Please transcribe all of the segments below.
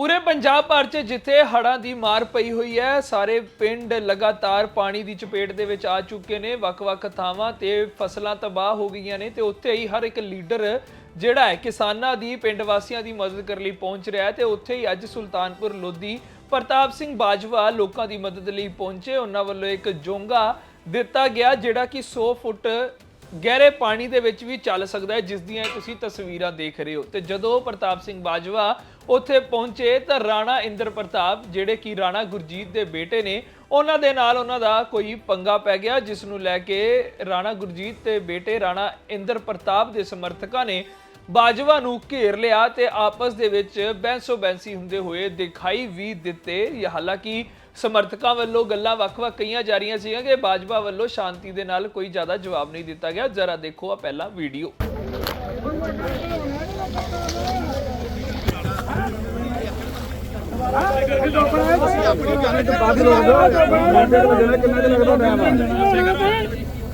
ਪੂਰੇ ਪੰਜਾਬ ਭਰ 'ਚ ਜਿੱਥੇ ਹੜ੍ਹਾਂ ਦੀ ਮਾਰ ਪਈ ਹੋਈ ਹੈ, ਸਾਰੇ ਪਿੰਡ ਲਗਾਤਾਰ ਪਾਣੀ ਦੀ ਚਪੇਟ ਦੇ ਵਿੱਚ ਆ ਚੁੱਕੇ ਨੇ। ਵੱਖ-ਵੱਖ ਥਾਵਾਂ ਤੇ ਫਸਲਾਂ ਤਬਾਹ ਹੋ ਗਈਆਂ ਨੇ ਤੇ ਉੱਥੇ ਹੀ ਹਰ ਇੱਕ ਲੀਡਰ ਜਿਹੜਾ ਹੈ, ਕਿਸਾਨਾਂ ਦੀ, ਪਿੰਡ ਵਾਸੀਆਂ ਦੀ ਮਦਦ ਕਰਨ ਲਈ ਪਹੁੰਚ ਰਿਹਾ ਹੈ ਤੇ ਉੱਥੇ ਹੀ ਅੱਜ ਸੁਲਤਾਨਪੁਰ ਲੋਧੀ ਪ੍ਰਤਾਪ ਸਿੰਘ ਬਾਜਵਾ ਲੋਕਾਂ ਦੀ ਮਦਦ ਲਈ ਪਹੁੰਚੇ। ਉਹਨਾਂ ਵੱਲੋਂ ਇੱਕ ਜੋਂਗਾ ਦਿੱਤਾ ਗਿਆ ਜਿਹੜਾ ਕਿ 100 ਫੁੱਟ ਗਹਿਰੇ ਪਾਣੀ ਦੇ ਵਿੱਚ ਵੀ ਚੱਲ ਸਕਦਾ ਹੈ, ਜਿਸ ਦੀਆਂ ਤੁਸੀਂ ਤਸਵੀਰਾਂ ਦੇਖ ਰਹੇ ਹੋ। ਤੇ ਜਦੋਂ ਪ੍ਰਤਾਪ ਸਿੰਘ ਬਾਜਵਾ ਉੱਥੇ ਪਹੁੰਚੇ, ਤਾਂ ਰਾਣਾ ਇੰਦਰ ਪ੍ਰਤਾਪ, ਜਿਹੜੇ ਕਿ ਰਾਣਾ ਗੁਰਜੀਤ ਦੇ ਬੇਟੇ ਨੇ, ਉਹਨਾਂ ਦੇ ਨਾਲ ਉਹਨਾਂ ਦਾ ਕੋਈ ਪੰਗਾ ਪੈ ਗਿਆ, ਜਿਸ ਨੂੰ ਲੈ ਕੇ ਰਾਣਾ ਗੁਰਜੀਤ ਤੇ ਬੇਟੇ ਰਾਣਾ ਇੰਦਰ ਪ੍ਰਤਾਪ ਦੇ ਸਮਰਥਕਾਂ ਨੇ ਬਾਜਵਾ ਨੂੰ ਘੇਰ ਲਿਆ ਤੇ ਆਪਸ ਦੇ ਵਿੱਚ ਬੈਂਸੋ ਬੈਂਸੀ ਹੁੰਦੇ ਹੋਏ ਦਿਖਾਈ ਵੀ ਦਿੱਤੇ। ਇਹ ਹਾਲਾਂਕਿ ਸਮਰਥਕਾਂ ਵੱਲੋਂ ਗੱਲਾਂ ਵੱਖ-ਵੱਖ ਕਈਆਂ ਜਾ ਰਹੀਆਂ ਸੀਗੀਆਂ ਕਿ ਬਾਜਵਾ ਵੱਲੋਂ ਸ਼ਾਂਤੀ ਦੇ ਨਾਲ ਕੋਈ ਜ਼ਿਆਦਾ ਜਵਾਬ ਨਹੀਂ ਦਿੱਤਾ ਗਿਆ। ਜ਼ਰਾ ਦੇਖੋ ਆ ਪਹਿਲਾ ਵੀਡੀਓ।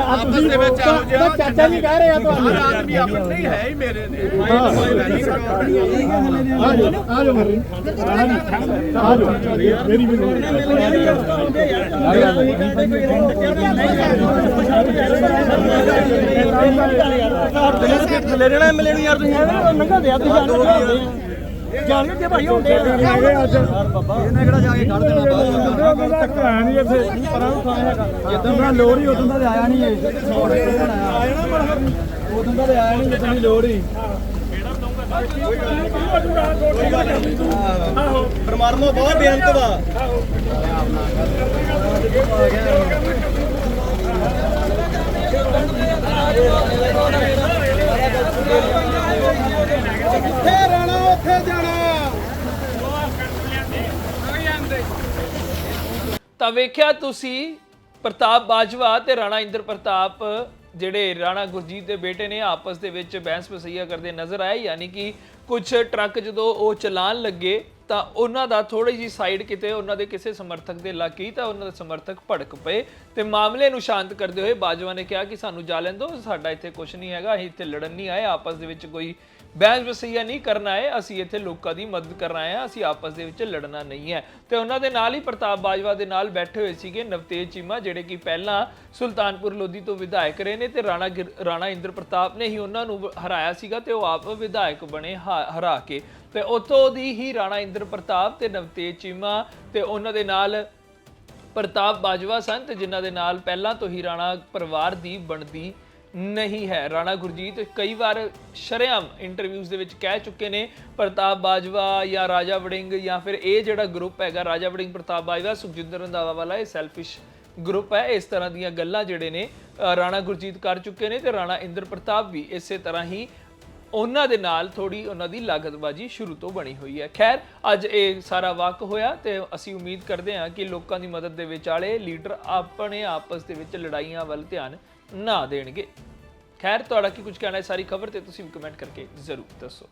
ਆਪਸ ਦੇ ਵਿੱਚ ਆਓ ਜੀ ਚਾਚਾ ਜੀ ਕਹਿ ਰਹੇ ਆ ਤੁਹਾਨੂੰ ਆਦਮੀ ਆਪਣਾ ਨਹੀਂ ਹੈ ਹੀ ਮੇਰੇ ਨੇ ਲੈ ਲੈਣਾ ਨੂੰ ਯਾਰ ਤੁਸੀਂ। ਐਵੇਂ ਨੰਗਾ ਦੇ ਆ ਤੁਸੀਂ ਜਾਣ ਕੇ ਭਾਈ ਹੁੰਦੇ ਆ। ਇਹਨੇ ਕਿਹੜਾ ਜਾ ਕੇ ਕੱਢ ਦੇਣਾ? ਬਾਅਦ ਨਹੀਂ ਇੱਥੇ। ਪਰਾਂ ਨੂੰ ਥਾਂ ਹੈਗਾ। ਜਦੋਂ ਦਾ ਲੋੜ ਹੀ ਉਦੋਂ ਦਾ ਤੇ ਆਇਆ ਨਹੀਂ ਇਹ। ਉਦੋਂ ਦਾ ਤੇ ਆਇਆ ਨਹੀਂ ਜਦੋਂ ਦੀ ਲੋੜ ਹੀ ਪਰਮਾਤਮਾ ਬਹੁਤ ਬੇਅੰਤ ਵਾ ਕਿੱਥੇ ਰਹਿਣਾ ਉੱਥੇ ਜਾਣਾ ਤਾਂ ਵੇਖਿਆ ਤੁਸੀਂ ਪ੍ਰਤਾਪ ਬਾਜਵਾ ਤੇ ਰਾਣਾ ਇੰਦਰ ਪ੍ਰਤਾਪ, ਜਿਹੜੇ ਰਾਣਾ ਗੁਰਜੀਤ ਦੇ ਬੇਟੇ ਨੇ, ਆਪਸ ਦੇ ਵਿੱਚ ਬਹਿਸ ਵਸਈਆ ਕਰਦੇ ਨਜ਼ਰ ਆਏ, ਯਾਨੀ ਕਿ ਕੁਝ ਟਰੱਕ ਜਦੋਂ ਉਹ ਚਲਾਨ ਲੱਗੇ ਤਾਂ ਉਹਨਾਂ ਦਾ ਥੋੜੀ ਜੀ ਸਾਈਡ ਕਿਤੇ ਉਹਨਾਂ ਦੇ ਕਿਸੇ ਸਮਰਥਕ ਦੇ ਲੱਗ ਗਈ ਤਾਂ ਉਹਨਾਂ ਦੇ ਸਮਰਥਕ ਭੜਕ ਪਏ ਤੇ ਮਾਮਲੇ ਨੂੰ ਸ਼ਾਂਤ ਕਰਦੇ ਹੋਏ ਬਾਜਵਾ ਨੇ ਕਿਹਾ ਕਿ ਸਾਨੂੰ ਜਾ ਲੈਣ ਦਿਓ, ਸਾਡਾ ਇੱਥੇ ਕੁਝ ਨਹੀਂ ਹੈਗਾ, ਅਸੀਂ ਇੱਥੇ ਲੜਨ ਨਹੀਂ ਆਏ, ਆਪਸ ਦੇ ਵਿੱਚ ਕੋਈ ਬਹਿਸ ਵਸਈਆ ਨਹੀਂ ਕਰਨਾ ਹੈ ਅਸੀਂ ਇੱਥੇ ਲੋਕਾਂ ਦੀ ਮਦਦ ਕਰਨ ਆਏ ਹਾਂ, ਅਸੀਂ ਆਪਸ ਦੇ ਵਿੱਚ ਲੜਨਾ ਨਹੀਂ ਹੈ। ਤੇ ਉਹਨਾਂ ਦੇ ਨਾਲ ਹੀ ਪ੍ਰਤਾਪ ਬਾਜਵਾ ਦੇ ਨਾਲ ਬੈਠੇ ਹੋਏ ਸੀਗੇ ਨਵਤੇਜ ਚੀਮਾ, ਜਿਹੜੇ ਕਿ ਪਹਿਲਾਂ ਸੁਲਤਾਨਪੁਰ ਲੋਧੀ ਤੋਂ ਵਿਧਾਇਕ ਰਹੇ ਨੇ ਤੇ ਰਾਣਾ ਗਿਰ- ਰਾਣਾ ਇੰਦਰ ਪ੍ਰਤਾਪ ਨੇ ਹੀ ਉਹਨਾਂ ਨੂੰ ਹਰਾਇਆ ਸੀਗਾ ਤੇ ਉਹ ਆਪ ਵਿਧਾਇਕ ਬਣੇ ਹਾ- ਹਰਾ ਕੇ ਤੇ ਉੱਥੋਂ ਦੀ ਹੀ ਰਾਣਾ ਇੰਦਰ ਪ੍ਰਤਾਪ ਤੇ ਨਵਤੇਜ ਚੀਮਾ ਤੇ ਉਹਨਾਂ ਦੇ ਨਾਲ ਪ੍ਰਤਾਪ ਬਾਜਵਾ ਸਨ ਤੇ ਜਿਨ੍ਹਾਂ ਦੇ ਨਾਲ ਪਹਿਲਾਂ ਤੋਂ ਹੀ ਰਾਣਾ ਪਰਿਵਾਰ ਦੀ ਬਣਦੀ ਨਹੀਂ ਹੈ। ਰਾਣਾ ਗੁਰਜੀਤ ਕਈ ਵਾਰ ਸ਼ਰੇਆਮ ਇੰਟਰਵਿਊਜ਼ ਦੇ ਵਿੱਚ ਕਹਿ ਚੁੱਕੇ ਨੇ, ਪ੍ਰਤਾਪ ਬਾਜਵਾ ਜਾਂ ਰਾਜਾ ਵੜਿੰਗ ਜਾਂ ਫਿਰ ਇਹ ਜਿਹੜਾ ਗਰੁੱਪ ਹੈਗਾ, ਰਾਜਾ ਵੜਿੰਗ, ਪ੍ਰਤਾਪ ਬਾਜਵਾ, ਸੁਖਜਿੰਦਰ ਰੰਧਾਵਾ ਵਾਲਾ, ਇਹ ਸੈਲਫਿਸ਼ ਗਰੁੱਪ ਹੈ। ਇਸ ਤਰ੍ਹਾਂ ਦੀਆਂ ਗੱਲਾਂ ਜਿਹੜੇ ਨੇ ਰਾਣਾ ਗੁਰਜੀਤ ਕਰ ਚੁੱਕੇ ਨੇ ਤੇ ਰਾਣਾ ਇੰਦਰ ਪ੍ਰਤਾਪ ਵੀ ਇਸੇ ਤਰ੍ਹਾਂ ਹੀ ਉਹਨਾਂ ਦੇ ਨਾਲ ਥੋੜੀ ਉਹਨਾਂ ਦੀ ਲਾਗਤਬਾਜੀ ਸ਼ੁਰੂ ਤੋਂ ਬਣੀ ਹੋਈ ਹੈ। ਖੈਰ, ਅੱਜ ਇਹ ਸਾਰਾ ਵਾਕ ਹੋਇਆ ਤੇ ਅਸੀਂ ਉਮੀਦ ਕਰਦੇ ਹਾਂ ਕਿ ਲੋਕਾਂ ਦੀ ਮਦਦ ਦੇ ਵਿਚਾਲੇ ਲੀਡਰ ਆਪਣੇ ਆਪਸ ਦੇ ਵਿੱਚ ਲੜਾਈਆਂ ਵੱਲ ਧਿਆਨ ਨਾ ਦੇਣਗੇ। ਖੈਰ, ਤੁਹਾਡਾ ਕੀ ਕੁਝ ਕਹਿਣਾ ਹੈ ਸਾਰੀ ਖਬਰ ਤੇ ਤੁਸੀਂ ਵੀ ਕਮੈਂਟ ਕਰਕੇ ਜ਼ਰੂਰ ਦੱਸੋ।